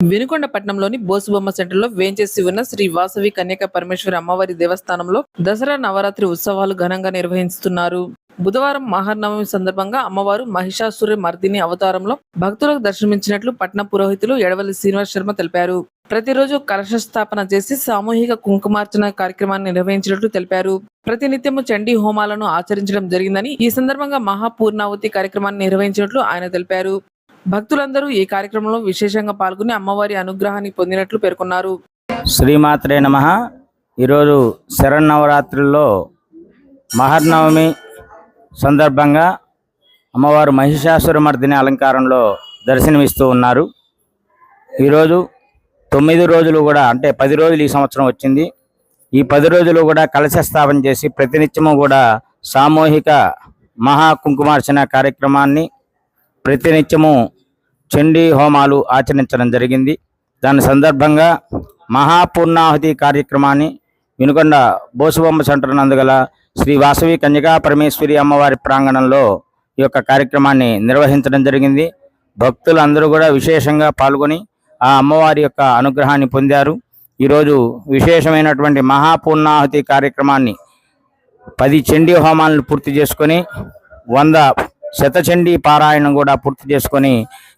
వెనుకొండ పట్టణంలోని బోసుబొమ్మ సెంటర్లో వేంచేసి ఉన్న శ్రీ వాసవి కన్యక పరమేశ్వరి అమ్మవారి దేవస్థానంలో దసరా నవరాత్రి ఉత్సవాలు ఘనంగా నిర్వహిస్తున్నారు. బుధవారం మహానవమి సందర్భంగా అమ్మవారు మహిషాసుర మర్దిని అవతారంలో భక్తులకు దర్శనమించినట్లు పట్న పురోహితులు ఎడవల్లి శ్రీనివాస్ శర్మ తెలిపారు. ప్రతిరోజు కలశ స్థాపన చేసి సామూహిక కుంకుమార్చన కార్యక్రమాన్ని నిర్వహించినట్లు తెలిపారు. ప్రతినిత్యము చండీ హోమాలను ఆచరించడం జరిగిందని ఈ సందర్భంగా మహాపూర్ణావతి కార్యక్రమాన్ని నిర్వహించినట్లు ఆయన తెలిపారు. భక్తులందరూ ఈ కార్యక్రమంలో విశేషంగా పాల్గొని అమ్మవారి అనుగ్రహాన్ని పొందినట్లు పేర్కొన్నారు. శ్రీమాత్రే నమ. ఈరోజు శరన్నవరాత్రుల్లో మహర్నవమి సందర్భంగా అమ్మవారు మహిషాసురమర్దిని అలంకారంలో దర్శనమిస్తూ ఉన్నారు. ఈరోజు తొమ్మిది రోజులు కూడా అంటే పది రోజులు ఈ సంవత్సరం వచ్చింది. ఈ పది రోజులు కూడా కలశ స్థాపన చేసి ప్రతినిత్యము కూడా సామూహిక మహా కుంకుమార్చన కార్యక్రమాన్ని ప్రతినిత్యము చండీ హోమాలు ఆచరించడం జరిగింది. దాని సందర్భంగా మహాపూర్ణాహుతి కార్యక్రమాన్ని వినుకొండ బోసుబొమ్మ సెంటర్ నందుగల శ్రీ వాసవి కన్యకా పరమేశ్వరి అమ్మవారి ప్రాంగణంలో ఈ యొక్క కార్యక్రమాన్ని నిర్వహించడం జరిగింది. భక్తులందరూ కూడా విశేషంగా పాల్గొని ఆ అమ్మవారి యొక్క అనుగ్రహాన్ని పొందారు. ఈరోజు విశేషమైనటువంటి మహాపూర్ణాహుతి కార్యక్రమాన్ని పది చండీ హోమాలను పూర్తి చేసుకొని వంద శతచండీ పారాయణం కూడా పూర్తి చేసుకొని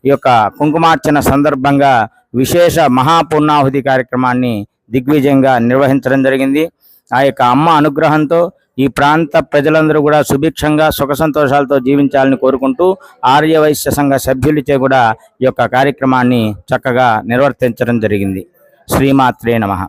ఈ యొక్క కుంకుమార్చన సందర్భంగా విశేష మహాపూర్ణాహుతి కార్యక్రమాన్ని దిగ్విజయంగా నిర్వహించడం జరిగింది. ఆ యొక్క అమ్మ అనుగ్రహంతో ఈ ప్రాంత ప్రజలందరూ కూడా సుభిక్షంగా సుఖ సంతోషాలతో జీవించాలని కోరుకుంటూ ఆర్యవైశ్య సంఘ సభ్యులచే కూడా ఈ యొక్క కార్యక్రమాన్ని చక్కగా నిర్వర్తించడం జరిగింది. శ్రీమాత్రే నమః.